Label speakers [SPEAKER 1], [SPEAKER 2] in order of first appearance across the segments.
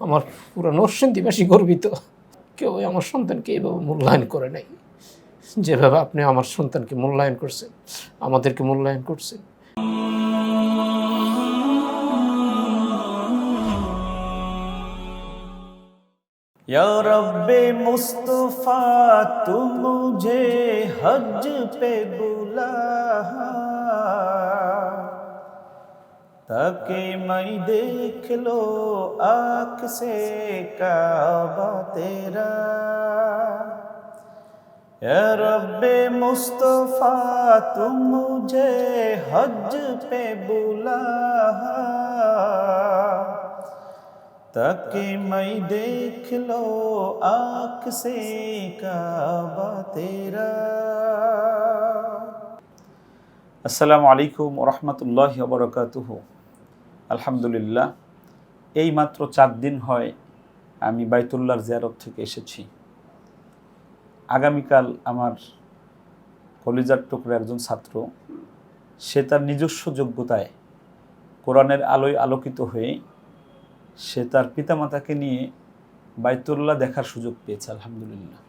[SPEAKER 1] আমার পুরো নরসিংদীবাসী গর্বিত কেউ আমার সন্তানকে এইভাবে মূল্যায়ন করে নাই যেভাবে আপনি আমার সন্তানকে মূল্যায়ন করছেন আমাদেরকে মূল্যায়ন করছেন
[SPEAKER 2] या रब मुस्तफा तू मुझे हज पे बुला तके मई देख लो আখ से काबा तेरा। रब्बे मुस्तफ़ा, तुम मुझे हज पे बुला ताकि मई देख लो आँख से काबा तेरा। আসসালামু আলাইকুম রহমতুল্লাহ বরকাতুহ। আলহামদুলিল্লাহ এই মাত্র চার দিন হয় আমি বাইতুল্লাহর জিয়ারত থেকে এসেছি। আগামীকাল আমার কলিজার টুকরা একজন ছাত্র সে তার নিজস্ব যোগ্যতায় কোরআনের আলোয় আলোকিত হয়ে সে তার পিতামাতাকে নিয়ে বাইতুল্লাহ দেখার সুযোগ পেয়েছে আলহামদুলিল্লাহ।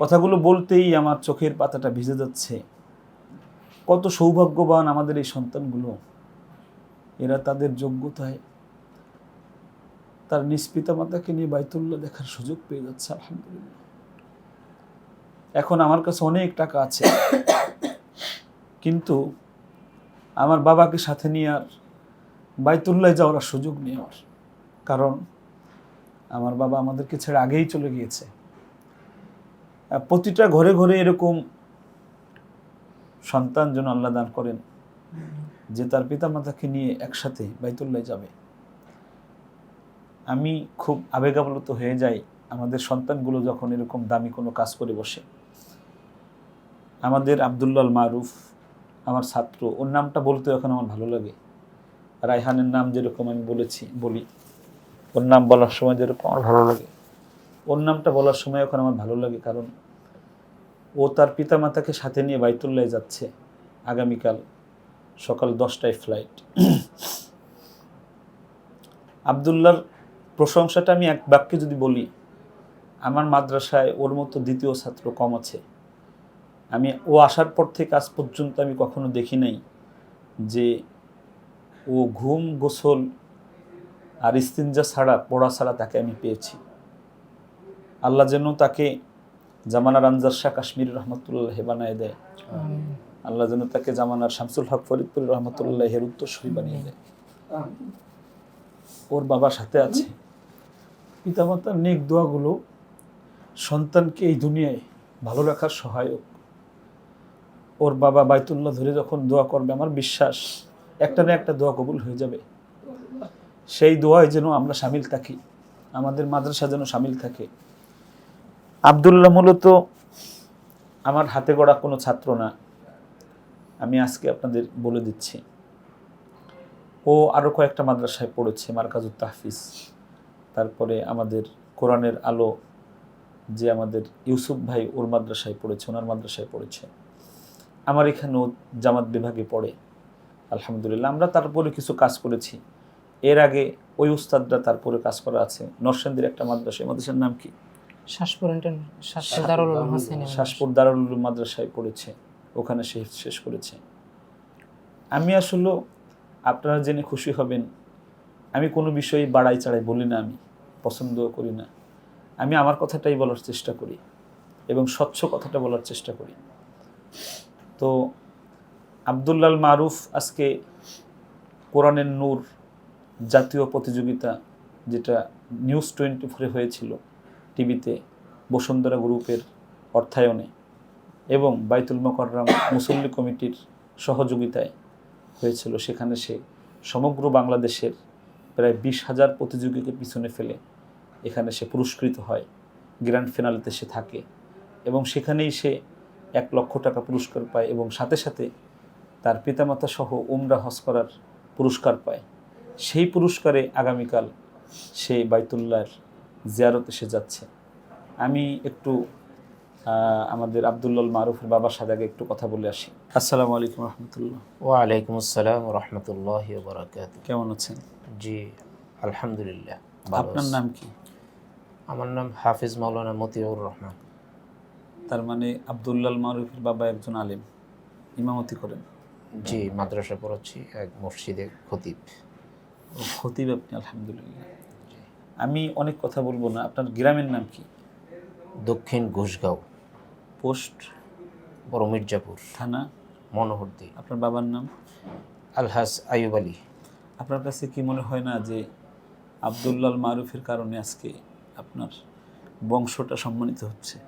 [SPEAKER 2] কথাগুলো বলতেই আমার চোখের পাতাটা ভিজে যাচ্ছে। কত সৌভাগ্যবান আমাদের এই সন্তানগুলো। এরা তাদের যোগ্যতায় তার নিজ পিতামাতাকে নিয়ে বাইতুল্লাহ দেখার সুযোগ পেয়ে যাচ্ছে, আলহামদুলিল্লাহ। এখন আমার কাছে অনেক টাকা আছে। কিন্তু আমার বাবাকে সাথে নিয়ে আর বাইতুল্লাহ যাওয়ার সুযোগ নেই আমার। কারণ আমার বাবা আমাদেরকে ছেড়ে আগেই চলে গিয়েছে। প্রতিটা ঘরে ঘরে এরকম সন্তান যেন আল্লাহ দান করেন, যে তার পিতা মাতাকে নিয়ে একসাথে বাইতুল্লাহ যাবে। আমি খুব আবেগাবলত হয়ে যাই, আমাদের সন্তানগুলো যখন এরকম দামি কোনো কাজ করে বসে। আমাদের আবদুল্লাল মারুফ, আমার ছাত্র, ওর নামটা বলতে এখন আমার ভালো লাগে। রায়হানের নাম যেরকম আমি বলেছি, বলি, ওর নাম বলার সময় যেরকম আমার ভালো লাগে। ওর নামটা বলার সময় এখন আমার ভালো লাগে, কারণ ও তার পিতামাতাকে সাথে নিয়ে বাইতুল্লাহ যাচ্ছে আগামীকাল সকাল দশটায় ফ্লাইট। আবদুল্লার প্রশংসাটা আমি এক বাক্যে যদি বলি, আমার মাদ্রাসায় ওর মতো দ্বিতীয় ছাত্র কম আছে। আমি, ও আসার পর থেকে আজ পর্যন্ত আমি কখনো দেখি নাই যে ও ঘুম গোসল আর ইস্তিনজা ছাড়া, পড়া ছাড়া তাকে আমি পেয়েছি। আল্লাহ যেন তাকে জামানার আনজার শাহ কাশ্মীর রহমতুল্লাহ বানায় দেয়। আল্লাহ যেন তাকে জামানার শামসুল হক ফরিদপুর রহমতুল্লাহ এর উত্তরসূরি বানিয়ে দেয়। ওর বাবার সাথে আছে। পিতামাতার নেক দোয়াগুলো সন্তানকে এই দুনিয়ায় ভালো রাখার সহায়ক। ওর বাবা বাইতুল্লাহ ধরে যখন দোয়া করবে আমার বিশ্বাস একটা না একটা দোয়া কবুল হয়ে যাবে। সেই দোয়ায় যেন আমরা সামিল থাকি। আমাদের মাদ্রাসা যেন সামিল থাকে। আবদুল্লাহ মূলত আমার হাতে গড়া কোনো ছাত্র না। আমি আজকে আপনাদের বলে দিচ্ছি। ও আরও কয়েকটা মাদ্রাসায় পড়েছে, মার্কাজুত তাহফিজ। তারপরে আমাদের কোরআনের আলো যে আমাদের ইউসুফ ভাই ওর মাদ্রাসায় পড়েছে, ওনার মাদ্রাসায় পড়েছে। আমার এখানেও জামাত বিভাগে পড়ে। আলহামদুলিল্লাহ, আমরা তারপরে কিছু কাজ করেছি। এর আগে ওই উস্তাদরা তারপরে কাজ করা আছে। নরসেন্দির একটা মাদ্রাসা মাদ্রাসার নাম কি?
[SPEAKER 3] শাসপুর দারুল উলুম হাসান
[SPEAKER 2] শাসপুর দারুল উলুম মাদ্রাসায় পড়েছে। ওখানে সে শেষ করেছে। আমি আসলে আপনারা জেনে খুশি হবেন আমি কোনো বিষয়ে বাড়াই চাড়াই বলি না আমি পছন্দ করি না। আমি আমার কথাটাই বলার চেষ্টা করি এবং স্বচ্ছ কথাটা বলার চেষ্টা করি। তো আবদুল্লাল মারুফ আজকে কোরআনের নূর জাতীয় প্রতিযোগিতা যেটা নিউজ টোয়েন্টি ফোরে হয়েছিল টিভিতে বসুন্ধরা গ্রুপের অর্থায়নে এবং বাইতুল মকররাম মুসল্লি কমিটির সহযোগিতায় হয়েছিল। সেখানে সে সমগ্র বাংলাদেশের প্রায় বিশ হাজার প্রতিযোগীকে পিছনে ফেলে এখানে সে পুরস্কৃত হয়। গ্র্যান্ড ফিনালেতে সে থাকে এবং সেখানেই সে এক লক্ষ টাকা পুরস্কার পায় এবং সাথে সাথে তার পিতামাতা সহ উমরা হজ করার পুরস্কার পায়। সেই পুরস্কারে আগামীকাল সে বাইতুল্লাহর জিয়ারতে সে যাচ্ছে। আমি একটু আমাদের আবদুল্লাল মারুফের বাবার সাথে আগে একটু কথা বলে আসি। আসসালামু আলাইকুম রহমতুল্লাহ।
[SPEAKER 1] ওয়ালাইকুম আসসালাম রহমতুল্লাহ বরাকাত
[SPEAKER 2] কেমন আছেন?
[SPEAKER 1] জি আলহামদুলিল্লাহ
[SPEAKER 2] আপনার নাম কি?
[SPEAKER 1] আমার নাম হাফিজ মাওলানা মতিউর রহমান।
[SPEAKER 2] তার মানে আবদুল্লাল মারুফের বাবা একজন আলেম ইমামতি করেন।
[SPEAKER 1] জি মাদ্রাসা পড়াচ্ছি এক মসজিদে খতিব।
[SPEAKER 2] খতিব আপনি আলহামদুলিল্লাহ। আমি অনেক কথা বলব না আপনার গ্রামের নাম কি?
[SPEAKER 1] দক্ষিণ ঘোষগাঁও
[SPEAKER 2] পোস্ট
[SPEAKER 1] বড় মির্জাপুর
[SPEAKER 2] থানা?
[SPEAKER 1] মনোহরদি।
[SPEAKER 2] আপনার বাবার নাম?
[SPEAKER 1] আলহাস আইব আলী।
[SPEAKER 2] আপনার কাছে কি মনে হয় না যে আবদুল্লাল মারুফের কারণে আজকে আপনার বংশটা সম্মানিত হচ্ছে?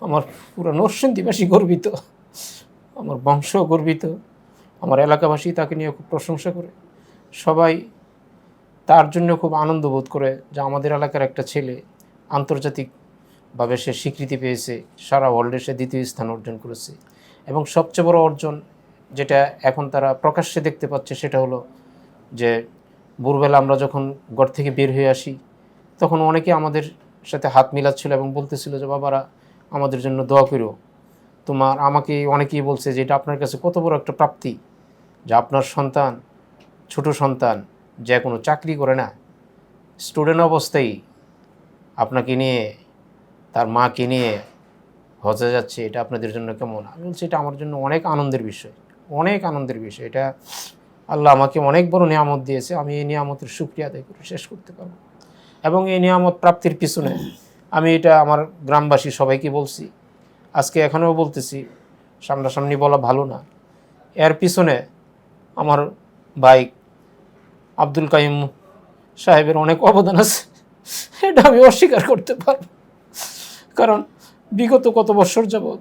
[SPEAKER 1] আমার পুরো নরসিংদীবাসী গর্বিত আমার বংশ গর্বিত আমার এলাকাবাসী তাকে নিয়ে খুব প্রশংসা করে। সবাই তার জন্য খুব আনন্দ বোধ করে যে আমাদের এলাকার একটা ছেলে আন্তর্জাতিকভাবে সে স্বীকৃতি পেয়েছে, সারা ওয়ার্ল্ডে সে দ্বিতীয় স্থান অর্জন করেছে। এবং সবচেয়ে বড় অর্জন যেটা এখন তারা প্রকাশ্যে দেখতে পাচ্ছে সেটা হলো যে ভোরবেলা আমরা যখন ঘর থেকে বের হয়ে আসি, তখন অনেকে আমাদের সাথে হাত মিলাচ্ছিল এবং বলতেছিল যে, বাবারা, আমাদের জন্য দোয়া করো। তোমার আমাকে অনেকেই বলছে যে, এটা আপনার কাছে কত বড় একটা প্রাপ্তি যে আপনার সন্তান, ছোট সন্তান যে কোনো চাকরি করে না স্টুডেন্ট অবস্থায় আপনাকে নিয়ে, তার মাকে নিয়ে হজে যাচ্ছে, এটা আপনাদের জন্য কেমন? আমি বলছি, এটা আমার জন্য অনেক আনন্দের বিষয়, অনেক আনন্দের বিষয়। এটা আল্লাহ আমাকে অনেক বড় নিয়ামত দিয়েছে, আমি এই নিয়ামতের সুক্রিয়া আদায় করে শেষ করতে পারব। এবং এই নিয়ামত প্রাপ্তির পিছনে আমি এটা আমার গ্রামবাসী সবাইকে বলছি, আজকে এখনও বলতেছি, সামনাসামনি বলা ভালো না। এর পিছনে আমার ভাই আব্দুল কাইম সাহেবের অনেক অবদান আছে। এটা আমি অস্বীকার করতে পারব। কারণ বিগত কত বছর যাবৎ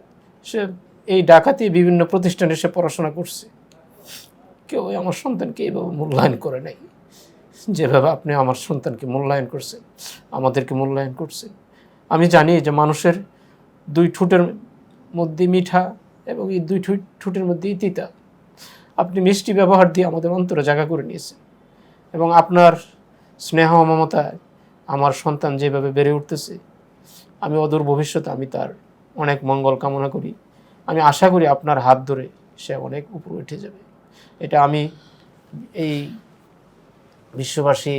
[SPEAKER 1] সে এই ডাকাতি বিভিন্ন প্রতিষ্ঠানে সে পড়াশোনা করছে। কেউ আমার সন্তানকে এইভাবে মূল্যায়ন করে নাই। যেভাবে আপনি আমার সন্তানকে মূল্যায়ন করছেন, আমাদেরকে মূল্যায়ন করছেন। আমি জানি যে মানুষের দুই ঠোঁটের মধ্যে মিঠা এবং এই দুই ঠোঁট ঠোঁটের মধ্যেই তিতা আপনি মিষ্টি ব্যবহার দিয়ে আমাদের অন্তরে জায়গা করে নিয়েছেন। এবং আপনার স্নেহ মমতায় আমার সন্তান যেভাবে বেড়ে উঠতেছে, আমি অদূর ভবিষ্যতে আমি তার অনেক মঙ্গল কামনা করি। আমি আশা করি আপনার হাত ধরে সে অনেক উপরে উঠে যাবে। এটা আমি এই বিশ্ববাসী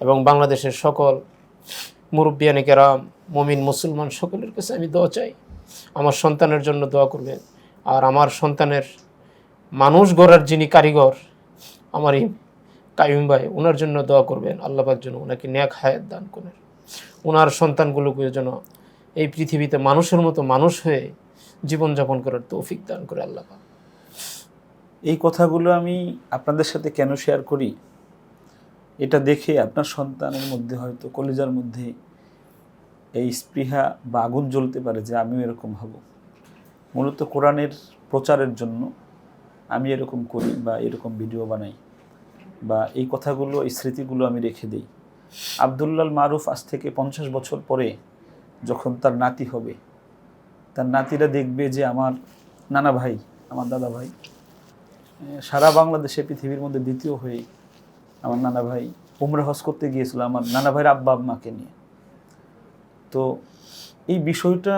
[SPEAKER 1] এবং বাংলাদেশের সকল মুরব্বিয়ানি কেরাম, মমিন, মুসলমান সকলের কাছে আমি দোয়া চাই। আমার সন্তানের জন্য দোয়া করবেন। আর আমার সন্তানের মানুষ গড়ার যিনি কারিগর, আমার এই কাইম ভাই ওনার জন্য দোয়া করবেন আল্লাহর জন্য ওনাকে ন্যাক হায়াত দান করেন। ওনার সন্তানগুলোকে যেন এই পৃথিবীতে মানুষের মতো মানুষ হয়ে জীবনযাপন করার তৌফিক দান করে আল্লাপাক
[SPEAKER 2] এই কথাগুলো আমি আপনাদের সাথে কেন শেয়ার করি? এটা দেখে আপনার সন্তানের মধ্যে হয়তো, কলিজার মধ্যে এই স্পৃহা বা আগুন জ্বলতে পারে যে আমিও এরকম হব। মূলত কোরআনের প্রচারের জন্য আমি এরকম করি বা এরকম ভিডিও বানাই। বা এই কথাগুলো, এই স্মৃতিগুলো আমি রেখে দিই। আবদুল্লাল মারুফ আজ থেকে পঞ্চাশ বছর পরে যখন তার নাতি হবে, তার নাতিরা দেখবে যে আমার নানা ভাই, আমার দাদা ভাই সারা বাংলাদেশে পৃথিবীর মধ্যে দ্বিতীয় হয়ে আমার নানা ভাই উমরা হজ করতে গিয়েছিল আমার নানা ভাইয়ের আব্বা আম্মাকে নিয়ে। তো এই বিষয়টা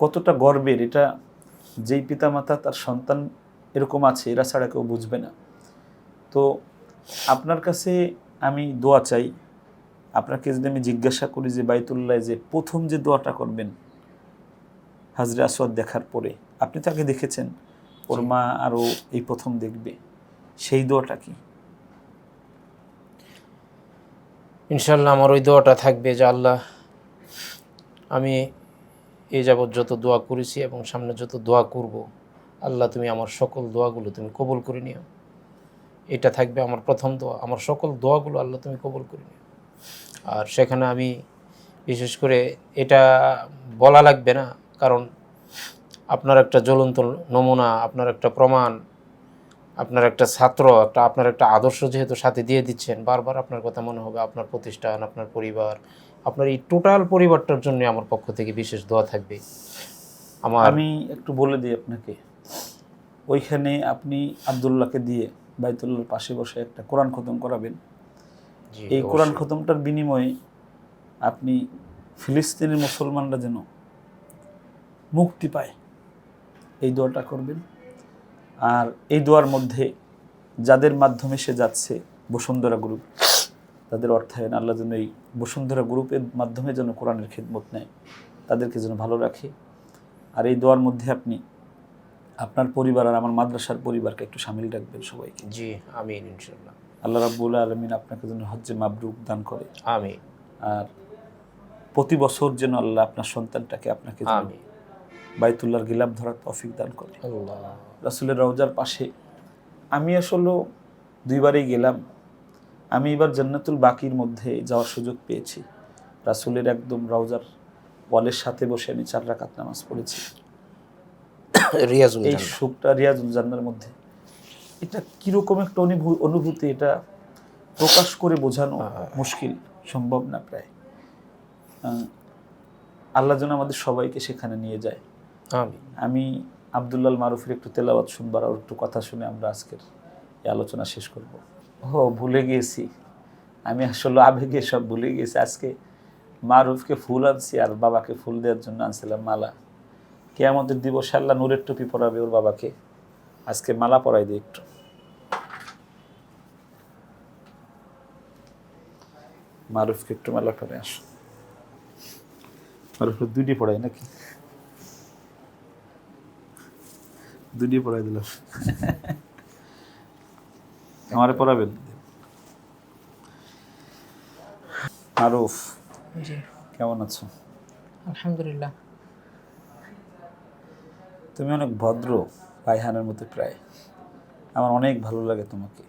[SPEAKER 2] কতটা গর্বের, এটা যেই পিতামাতা তার সন্তান এরকম আছে, এরা ছাড়া কেউ বুঝবে না। তো আপনার কাছে আমি দোয়া চাই আপনাকে যদি আমি জিজ্ঞাসা করি যে বাইতুল্লাহ যে প্রথম যে দোয়াটা করবেন হাজরে আসওয়াদ দেখার পরে আপনি তাকে দেখেছেন ওর মা আরও এই প্রথম দেখবে সেই দোয়াটা কি?
[SPEAKER 1] ইনশাল্লাহ আমার ওই দোয়াটা থাকবে যে আল্লাহ আমি এ যাবৎ যত দোয়া করেছি এবং সামনে যত দোয়া করব আল্লাহ তুমি আমার সকল দোয়াগুলো তুমি কবুল করে নিও। এটা থাকবে আমার প্রথম দোয়া। আমার সকল দোয়াগুলো আল্লাহ তুমি কবল করে নিও। আর সেখানে আমি বিশেষ করে এটা বলা লাগবে না, কারণ আপনার একটা জ্বলন্ত নমুনা, আপনার একটা প্রমাণ, আপনার একটা ছাত্র, একটা আপনার একটা আদর্শ যেহেতু সাথে দিয়ে দিচ্ছেন, বারবার আপনার কথা মনে হবে, আপনার প্রতিষ্ঠান, আপনার পরিবার, আপনার এই টোটাল পরিবারটার জন্য আমার পক্ষ থেকে বিশেষ দোয়া থাকবে। আমার
[SPEAKER 2] আমি একটু বলে দিই আপনাকে। ওইখানে আপনি আবদুল্লাহকে দিয়ে বাইতুল্লাহর পাশে বসে একটা কোরআন খতম করাবেন। এই কোরআন খতমটার বিনিময়ে আপনি ফিলিস্তিনের মুসলমানরা যেন মুক্তি পায় এই দোয়াটা করবেন। আর এই দোয়ার মধ্যে যাদের মাধ্যমে সে যাচ্ছে বসুন্ধরা গ্রুপ তাদের অর্থায়ন আল্লাহ যেন এই বসুন্ধরা গ্রুপের মাধ্যমে যেন কোরআনের খেদমত নেয় তাদেরকে যেন ভালো রাখে। আর এই দোয়ার মধ্যে আপনি আপনার পরিবার আর আমার মাদ্রাসার পরিবারকে একটু সামিল রাখবেন সবাইকে।
[SPEAKER 1] জি আমিন ইনশাল্লাহ
[SPEAKER 2] আল্লাহ রাব্বুল আলমিন আপনাকে যেন হজ্জে মাবরুক দান করে।
[SPEAKER 1] আমি
[SPEAKER 2] আর প্রতি বছর যেন আল্লাহ আপনার সন্তানটাকে আপনাকে
[SPEAKER 1] আমিন।
[SPEAKER 2] বাইতুল্লাহর গিলাপ ধরার তৌফিক দান করে।
[SPEAKER 1] আল্লাহ।
[SPEAKER 2] রাসুলের রওজার পাশে আমি আসলে দুইবারই গেলাম। আমি এবার জান্নাতুল বাকির মধ্যে যাওয়ার সুযোগ পেয়েছি। রাসুলের একদম রওজার ওয়ালের সাথে বসে আমি চার রাকাত নামাজ পড়েছি।
[SPEAKER 1] রিয়াজুল
[SPEAKER 2] এই সুখটা রিয়াজুল জান্নার মধ্যে। এটা কীরকম একটা অনুভূ- অনুভূতি এটা প্রকাশ করে বোঝানো মুশকিল সম্ভব না প্রায়। আল্লাহ যেন আমাদের সবাইকে সেখানে নিয়ে যায়। আমি আবদুল্লাল মারুফের একটু তেলাওয়াত শুনবার আর একটু কথা শুনে আমরা আজকের এই আলোচনা শেষ করব। ও ভুলে গিয়েছি। আমি আসলে আবেগে সব ভুলে গিয়েছি। আজকে মারুফকে ফুল আনছি আর বাবাকে ফুল দেওয়ার জন্য আনছিলাম মালা। কে আমাদের দিবসে আল্লাহ নূরের টুপি পরাবে ওর বাবাকে। আজকে মালা পরাই দিই একটু। মারুফকে একটু মালা পরে আস। মারুফের দুইটি পড়াই নাকি? দুটি পড়াই দিলাম। আমারে পড়াবেন মারুফ কেমন আছো?
[SPEAKER 3] আলহামদুলিল্লাহ।
[SPEAKER 2] তুমি অনেক ভদ্র পায়হানের মতো প্রায়। আমার অনেক ভালো লাগে তোমাকে।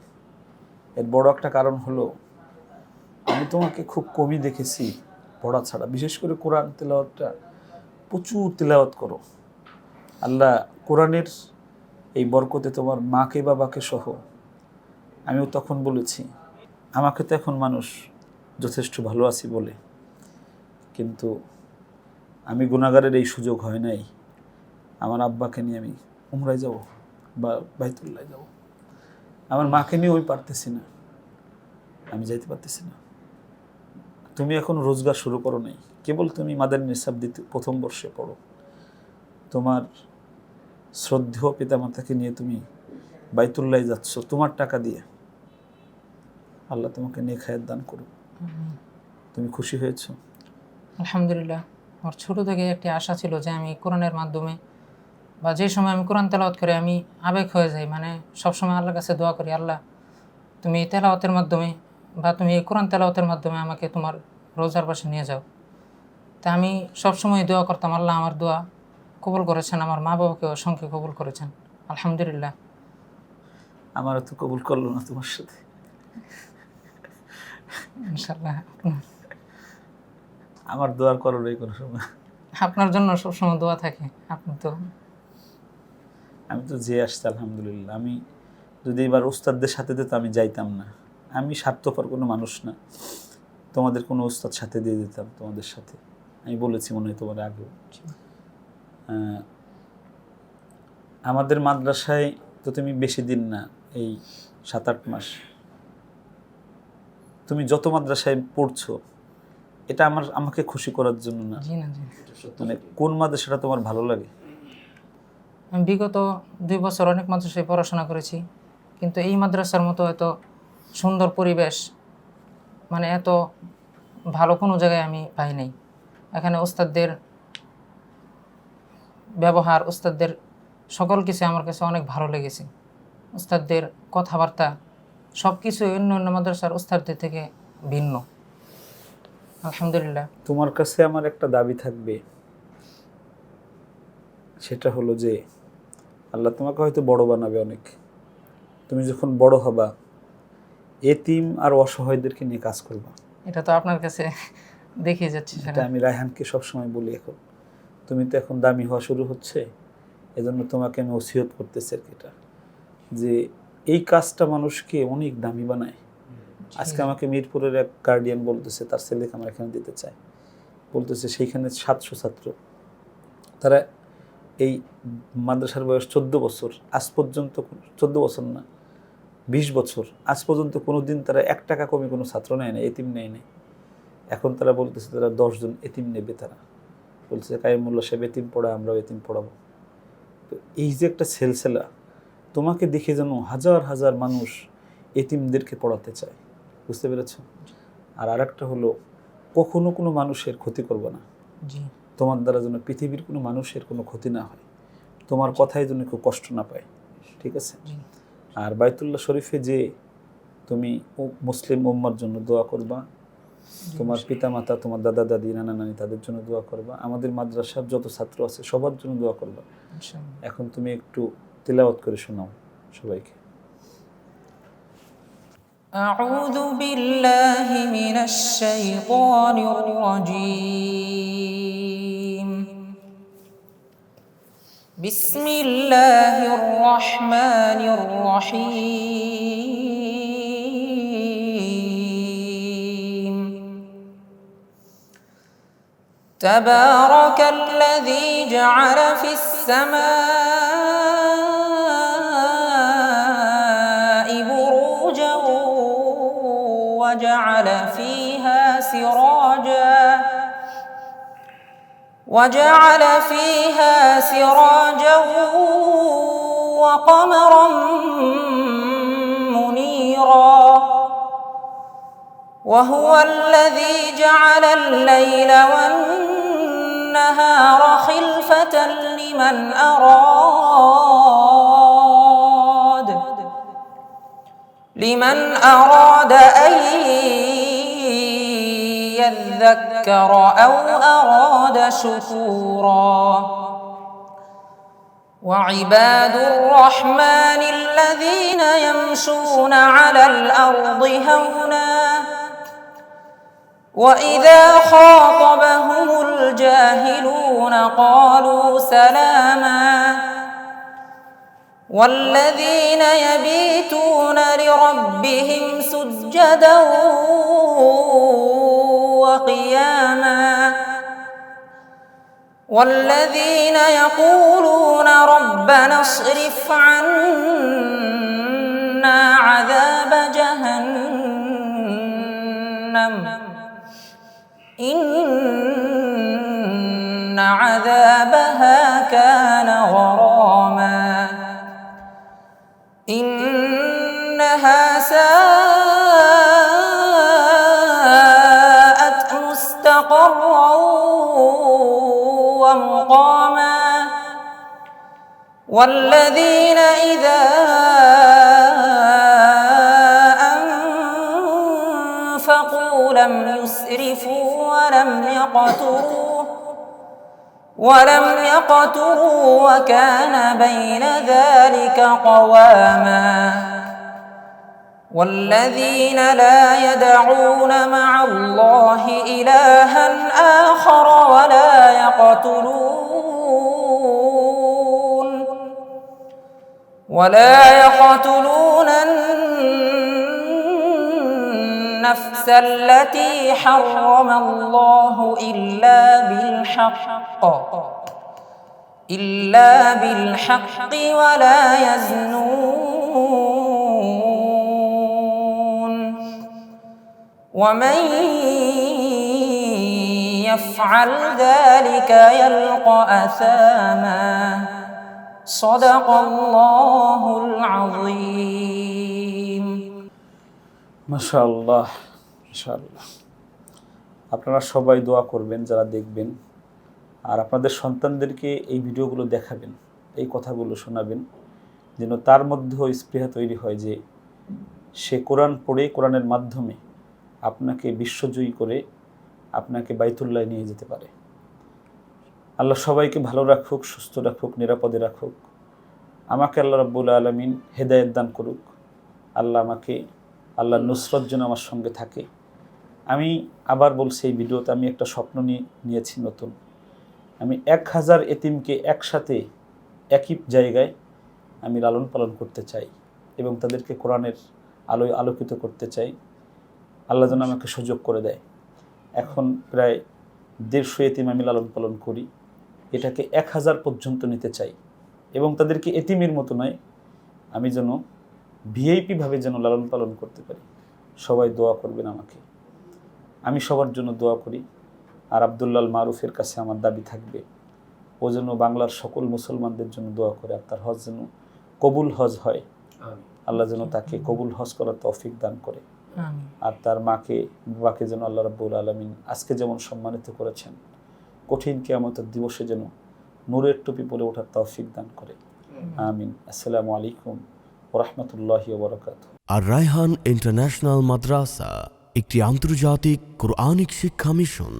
[SPEAKER 2] এর বড় একটা কারণ হলো, আমি তোমাকে খুব কমই দেখেছি পড়া ছাড়া। বিশেষ করে কোরআন তেলাওয়াতটা প্রচুর তেলাওয়াত করো। আল্লাহ কোরআনের এই বরকতে তোমার মাকে, বাবাকে সহ আমিও তখন বলেছি, আমাকে তো এখন মানুষ যথেষ্ট ভালো আছি বলে। কিন্তু আমি গুণাগারের এই সুযোগ হয় নাই। আমার আব্বাকে নিয়ে আমি উমরায় যাব বা বাইতুল্লায় যাব। আমার মাকে নিয়ে ওই পারতেছি না। আমি যাইতে পারতেছি না। তুমি এখন রোজগার শুরু করো নাই। কেবল তুমি মাদার নিসাব দিতে প্রথম বর্ষে পড়ো। তোমার শ্রদ্ধেয় পিতামাতাকে নিয়ে তুমি বাইতুল্লায় যাচ্ছ। তোমার টাকা দিয়ে আল্লাহ তোমাকে নিয়ে খায়ের দান করুক। তুমি খুশি হয়েছো?
[SPEAKER 3] আলহামদুলিল্লাহ। আমার ছোট থেকে একটি আশা ছিল যে আমি কোরআনের মাধ্যমে বা যে সময় আমি কোরআন তেলাওয়াত করি আমি আবেগ হয়ে যাই। মানে সবসময় আল্লাহর কাছে দোয়া করি আল্লাহ তুমি এই তেলাওয়াতের মাধ্যমে বা তুমি এই কোরআন তেলাওয়াতের মাধ্যমে আমাকে তোমার রোজার পাশে নিয়ে যাও। তা আমি সবসময় দোয়া করতাম আল্লাহ আমার দোয়া কবুল করেছেন আমার মা বাবাকে অসংখ্য কবুল করেছেন। আলহামদুলিল্লাহ।
[SPEAKER 2] আমারও তো কবুল করল না তোমার সাথে।
[SPEAKER 3] ইনশাল্লাহ
[SPEAKER 2] আমার দোয়ার করল নেই কোনো সময়।
[SPEAKER 3] আপনার জন্য সবসময় দোয়া থাকে আপনি তো
[SPEAKER 2] আমি তো যেয়ে আসছি আলহামদুলিল্লাহ। আমি যদি এবার ওস্তাদদের সাথে দিত আমি যাইতাম না। আমি স্বার্থপর কোনো মানুষ না। তোমাদের কোনো ওস্তাদ সাথে দিয়ে দিতাম তোমাদের সাথে। আমি বলেছি মনে হয় তোমার আগেও। আহ, আমাদের মাদ্রাসায় তো তুমি বেশি দিন না এই সাত আট মাস। তুমি যত মাদ্রাসায় পড়ছো এটা আমার আমাকে খুশি করার জন্য না। মানে কোন মাদ্রাসাটা তোমার ভালো লাগে?
[SPEAKER 3] বিগত দুই বছর অনেক মাদ্রাসায় পড়াশোনা করেছি, কিন্তু এই মাদ্রাসার মতো এত সুন্দর পরিবেশ মানে এত ভালো কোনো জায়গায় আমি পাই নাই। এখানে ওস্তাদদের ব্যবহার, ওস্তাদদের সকল কিছু আমার কাছে অনেক ভালো লেগেছে। ওস্তাদদের কথাবার্তা সব কিছু অন্য অন্য মাদ্রাসার ওস্তাদদের থেকে ভিন্ন। আলহামদুলিল্লাহ।
[SPEAKER 2] তোমার কাছে আমার একটা দাবি থাকবে, সেটা হলো যে আল্লাহ তোমাকে হয়তো বড় বানাবে অনেক। তুমি যখন বড় হবা এতিম আর অসহায়দেরকে নিয়ে কাজ করবা।
[SPEAKER 3] এটা তো আপনার কাছে দেখিয়ে যাচ্ছে
[SPEAKER 2] এটা
[SPEAKER 3] সেটা
[SPEAKER 2] আমি রায়হানকে সবসময় বলি এখন। তুমি তো এখন দামি হওয়া শুরু হচ্ছে এজন্য তোমাকে আমি ওসিয়ত করতেছি আর এটা। যে এই কাজটা মানুষকে অনেক দামি বানায়। আজকে আমাকে মিরপুরের এক গার্ডিয়ান বলতেছে তার ছেলেকে আমার এখানে দিতে চায় বলতেছে সেইখানে সাতশো ছাত্র। তারা এই মাদ্রাসার বয়স চোদ্দ বছর, আজ পর্যন্ত চোদ্দ বছর না, বিশ বছর, আজ পর্যন্ত কোনো দিন তারা এক টাকা কমে কোনো ছাত্র নেয় না এতিম নেয় নাই। এখন তারা বলতেছে তারা দশজন এতিম নেবে তারা। বলতেছে কাইমুল্লা সাহেব, এতিম পড়া, আমরাও এতিম পড়াবো। তো এই যে একটা সেলসেলা, তোমাকে দেখে যেন হাজার হাজার মানুষ এতিমদেরকে পড়াতে চায়। বুঝতে পেরেছ? আর আরেকটা হলো, কখনো কোনো মানুষের ক্ষতি করবে না।
[SPEAKER 3] জি।
[SPEAKER 2] তোমার দ্বারা যেন পৃথিবীর কোনো মানুষের কোনো ক্ষতি না হয় তোমার কথাই যেন কেউ কষ্ট না পায় ঠিক আছে
[SPEAKER 3] জি
[SPEAKER 2] আর বাইতুল্লাহ শরীফে যে তুমি উ- মুসলিম উম্মার জন্য দোয়া করবা তোমার পিতা মাতা তোমার দাদা দাদি নানা নানি তাদের জন্য দোয়া করবা আমাদের মাদ্রাসার যত ছাত্র আছে সবার জন্য দোয়া করবা
[SPEAKER 3] ইনশাআল্লাহ।
[SPEAKER 2] এখন তুমি একটু তিলাওয়াত করে শোনাও সবাইকে
[SPEAKER 3] أعوذ بالله من الشيطان الرجيم بسم الله الرحمن الرحيم. تبارك الذي جعل في السماء بروجا وجعل فيها سراجا وجعل فيها سراجا وقمرا منيرا. وهو الذي جعل الليل والنهار خلفة لمن أراد لمن أراد أن يذكر أو أراد شكورا. وعباد الرحمن الذين يمشون على الأرض هونا. وإذا خاطبهم الجاهلون قالوا سلاما. والذين يبيتون لربهم سجدا وقياما. والذين يقولون ربنا اصرف عنا عذاب جهنم. إن عذابها كان غراما. إنها والذين إذا أنفقوا لم يسرفوا ولم يقتروا ولم يقتروا وكان بين ذلك قواما والذين لا يدعون مع الله إلها آخر ولا يقتلون ولا يقتلون النفس التي حرم الله إلا بالحق إلا بالحق ولا يزنون. ومن يفعل ذلك يلقى أثاما. صدق الله العظيم
[SPEAKER 2] মাশাআল্লাহ মাশাআল্লাহ আপনারা সবাই দোয়া করবেন যারা দেখবেন আর আপনাদের সন্তানদেরকে এই ভিডিওগুলো দেখাবেন এই কথাগুলো শোনাবেন যেন তার মধ্যেও স্পৃহা তৈরি হয় যে সে কোরআন পড়ে কোরআনের মাধ্যমে আপনাকে বিশ্বজয়ী করে আপনাকে বাইতুল্লাহ নিয়ে যেতে পারে আল্লাহ সবাইকে ভালো রাখুক, সুস্থ রাখুক, নিরাপদে রাখুক। আমাকে আল্লাহ রাব্বুল আলমিন হেদায়ত দান করুক। আল্লাহ আমাকে আল্লাহ নুসরত যেন আমার সঙ্গে থাকে। আমি আবার বলছি এই ভিডিওতে আমি একটা স্বপ্ন নিয়ে নিয়েছি নতুন। আমি এক হাজার এতিমকে একসাথে একই জায়গায় আমি লালন পালন করতে চাই এবং তাদেরকে কোরআনের আলোয় আলোকিত করতে চাই। আল্লাহ যেন আমাকে সুযোগ করে দেয়। এখন প্রায় দেড়শো এতিম আমি লালন পালন করি। এটাকে এক হাজার পর্যন্ত নিতে চাই। এবং তাদেরকে এতিমের মতো নয় আমি যেন ভিআইপিভাবে যেন লালন পালন করতে পারি। সবাই দোয়া করবেন আমাকে। আমি সবার জন্য দোয়া করি। আর আবদুল্লাল মারুফের কাছে আমার দাবি থাকবে ও যেন বাংলার সকল মুসলমানদের জন্য দোয়া করে আর তার হজ যেন কবুল হজ হয়। আল্লাহ যেন তাকে কবুল হজ করার তৌফিক দান করে। আর তার মাকে বাবাকে যেন আল্লাহ রাব্বুল আলমিন আজকে যেমন সম্মানিত করেছেন কঠিন কেয়ামতের দিবসে যেন নূরের টুপি পরে ওঠার তৌফিক দান করে। আমিন। আসসালামু আলাইকুম ওরহমতুল্লাহি ওবরাকাত
[SPEAKER 4] আর রায়হান ইন্টারন্যাশনাল মাদ্রাসা একটি আন্তর্জাতিক কোরআনিক শিক্ষা মিশন।